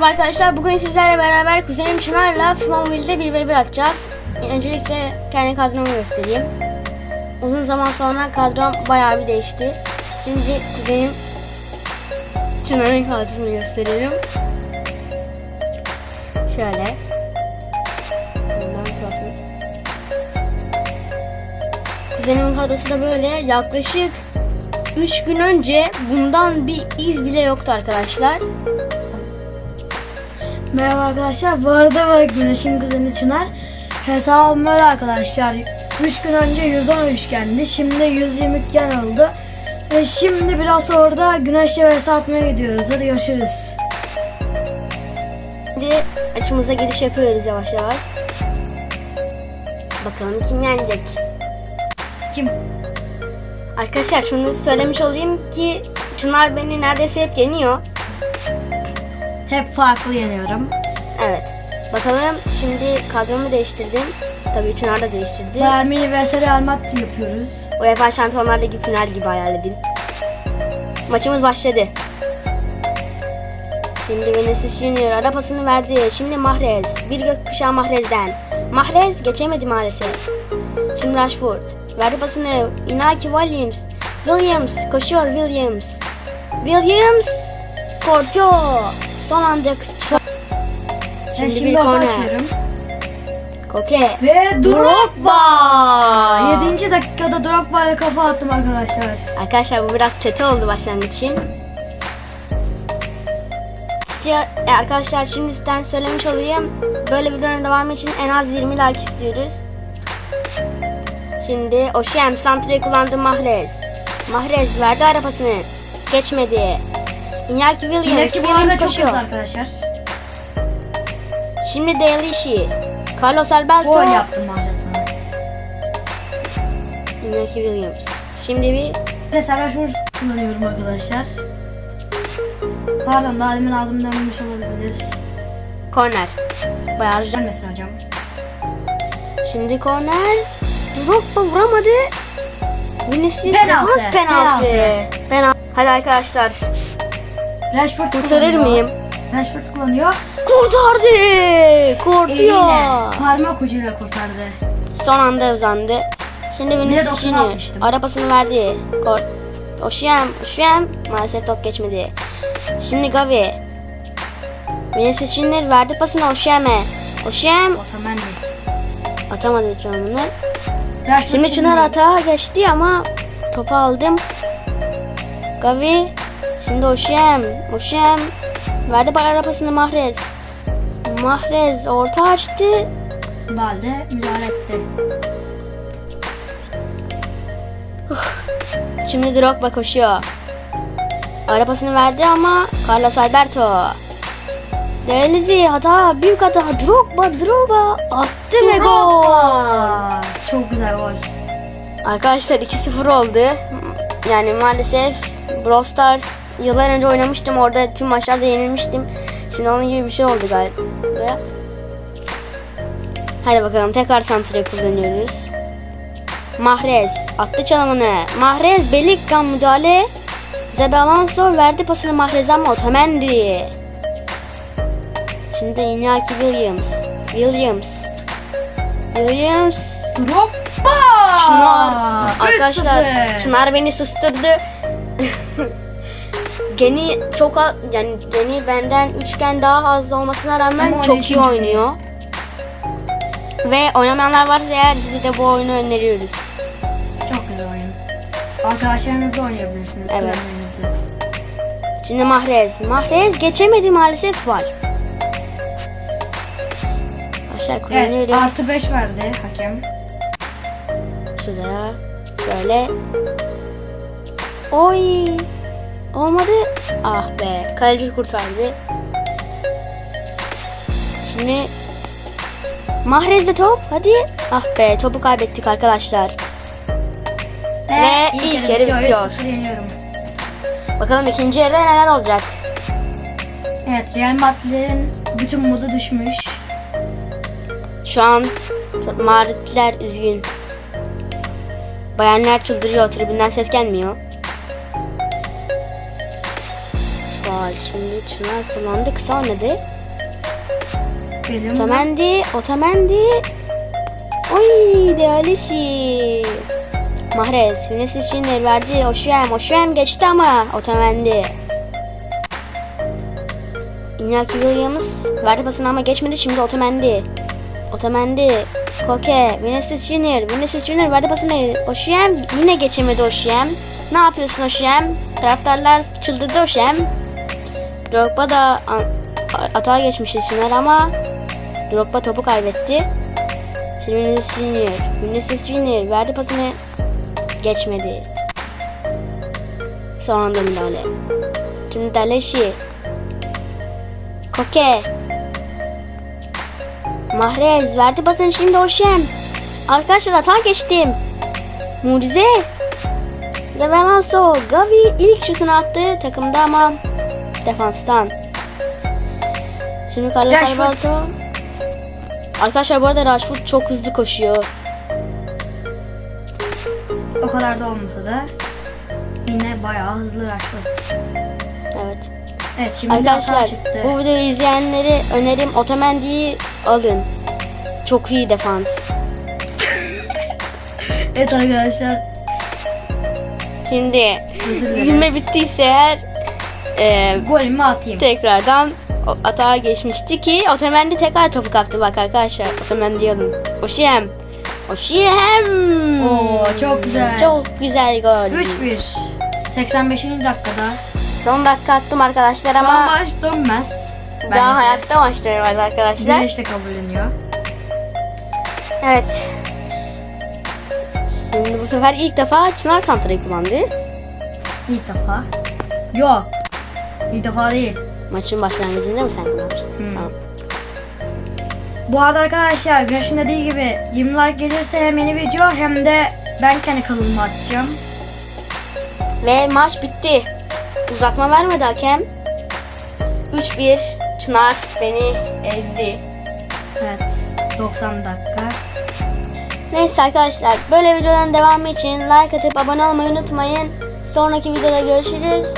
Merhaba arkadaşlar. Bugün sizlerle beraber kuzenim Çınar'la Mobile'de bir v 1 atacağız. Öncelikle kendi kadromu göstereyim. Uzun zaman sonra kadrom bayağı bir değişti. Şimdi kuzenim Çınar'ın kadrosunu gösteriyorum. Şöyle. Kuzenimin kadrosu da böyle yaklaşık 3 gün önce bundan bir iz bile yoktu arkadaşlar. Merhaba arkadaşlar. Bu arada var Güneş'in kuzeni Çınar. Hesabım var arkadaşlar. 3 gün önce 113 geldi. Şimdi 120 gen oldu. Ve şimdi biraz orada Güneş'le hesaplamaya gidiyoruz. Hadi görüşürüz. Şimdi açımıza giriş yapıyoruz yavaş yavaş. Bakalım kim yenecek. Kim? Arkadaşlar şunu söylemiş olayım ki Çınar beni neredeyse hep yeniyor. Hep farklı yeniyorum. Evet. Bakalım şimdi kadromu değiştirdim. Tabii Çınar da değiştirdi. Ermeni vs Real Madrid yapıyoruz. UEFA Şampiyonlar Ligi final gibi hayal edin. Maçımız başladı. Şimdi Vinicius Junior ara pasını verdi. Şimdi Mahrez. Bir gökkuşağı Mahrez'den. Mahrez geçemedi maalesef. Şimdi Rashford. Verdi pasını Inaki Williams. Williams koşuyor Williams. Williams korkuyor. Son anda. Ben Şimdi, şimdi bir korner. açıyorum. Koke. Ve Drogba. 7. dakikada Drogba ile kafa attım arkadaşlar. Arkadaşlar bu biraz kötü oldu başlangıç için. E, Arkadaşlar şimdi sizden söylemiş olayım. Böyle videonun devamı için en az 20 like istiyoruz. Şimdi Oşem Santra'yı kullandı Mahrez. Mahrez verdi arabasını. Geçmedi. Iñaki Williams. Yine bu arada çok hızlı arkadaşlar. Şimdi Delishi. Carlos Alberto. Gol yaptım Mahrez'e. Iñaki Williams. Şimdi bir Ve serbest vuruş kullanıyorum arkadaşlar. Pardon daha demin ağzım dönmemiş olabilir. korner. Bayağı Gelmesin hocam. Şimdi korner. Drogba vuramadı. Vinicius Penaltı, penaltı. penaltı. Penaltı. Hadi arkadaşlar. Rashford Kurtarır kullanıyor. mıyım? Rashford kullanıyor. Kurtardı. Eliyle. Kurtuyor. Parmak ucuyla kurtardı. Son anda uzandı. Şimdi de Vinicius Junior. atmıştım. Arabasını verdi. Kor Oşiyem. Oşiyem. Maalesef top geçmedi. Şimdi Gavi. Vinicius Junior verdi pasını Oşiyem'e. Oşiyem Otamendi. atamadı hiç onu. Rashford Şimdi Çınar atağa geçti ama topu aldım. Gavi. Şimdi Oşem. Oşem. Verdi bal arabasını Mahrez. Mahrez orta açtı. Balde müdahale etti. Şimdi Drogba koşuyor. Arabasını verdi ama Carlos Alberto. Delizi hata büyük hata Drogba Drogba attı ve gol. Çok güzel gol. Arkadaşlar 2-0 oldu. Yani maalesef Brawl Stars yıllar önce oynamıştım. Orada tüm maçlarda yenilmiştim. Şimdi onun gibi bir şey oldu galiba. Hadi bakalım tekrar santre kullanıyoruz. Mahrez attı çalımını. Mahrez Belikkan müdahale. Zabi Alonso verdi pasını Mahrez'e ama Otamendi. Şimdi Iñaki Williams. Williams. Williams. Drogba. Çınar. Arkadaşlar 3-0. Çınar beni susturdu. Geni çok a- yani Geni benden üçgen daha fazla olmasına rağmen Ama çok iyi oynuyor. Ve oynamayanlar varsa eğer size de bu oyunu öneriyoruz. Çok güzel oyun. Arkadaşlarınızla oynayabilirsiniz. Evet. Şimdi Mahrez. Mahrez geçemedi maalesef var. Aşağı Evet kullanıyorum. artı 5 verdi hakem. Şuraya şöyle. Oy. Olmadı. Ah be. Kaleci kurtardı. Şimdi Mahrez'de top. Hadi. Ah be. Topu kaybettik arkadaşlar. Ve ilk yarı bitiyor. 3-0 yeniyorum. Bakalım ikinci yarıda neler olacak. Evet Real Madrid'in bütün modu düşmüş. Şu an Madridliler üzgün. Bayanlar çıldırıyor. Tribünden ses gelmiyor. An Şimdi Çınar kullandı. Kısa oynadı. Benim Otamendi. Otamendi. Oy değerlisi. Mahrez. Vinicius Junior verdi. Oşuem. Oşuem geçti ama. Otamendi. Iñaki Williams verdi pasını ama geçmedi. Şimdi Otamendi. Otamendi. Koke. Vinicius Junior. Vinicius Junior verdi pasını. Oşuem. Yine geçemedi Oşuem. Ne yapıyorsun Oşuem? Taraftarlar çıldırdı Oşuem. Drogba da atağa geçmişti Çınar ama Drogba topu kaybetti. Şimdi Vinicius Junior. Vinicius Junior verdi pasını. Geçmedi. Son anda müdahale. Şimdi Daleşi. Koke. Mahrez verdi pasını şimdi Oşem. Arkadaşlar hata geçtim. Mucize. Zevelanso. Gavi ilk şutunu attı takımda ama defanstan. Şimdi Carlos Rashford. Alberto. Arkadaşlar bu arada Rashford çok hızlı koşuyor. o kadar da olmasa da yine bayağı hızlı Rashford. Evet. Evet şimdi Arkadaşlar çıktı. bu videoyu izleyenleri önerim Otamendi'yi alın. Çok iyi defans. Evet arkadaşlar Şimdi gülme bittiyse eğer e, golümü atayım. tekrardan atağa geçmişti ki Otamendi tekrar topu kaptı bak arkadaşlar. Otamendi'yi alın. Oşiem. Oşiem. Oo çok güzel. Çok güzel gol. 3-1. 85. dakikada. Son dakika attım arkadaşlar Ama ama maç dönmez. daha hayatta maçları var arkadaşlar. Güneş de kabulleniyor. Evet. Şimdi bu sefer ilk defa Çınar Santra'yı kullandı. İlk defa. Yok. İlk defa değil. Maçın başlangıcında mı sen kullanmıştın? Hmm. Tamam. Bu arada arkadaşlar Güneş'in dediği gibi 20 like gelirse hem yeni video hem de ben kendi kanalımı atacağım. Ve maç bitti. Uzatma vermedi hakem. 3-1 Çınar beni ezdi. Evet. 90 dakika. Neyse arkadaşlar böyle videoların devamı için like atıp abone olmayı unutmayın. Sonraki videoda görüşürüz.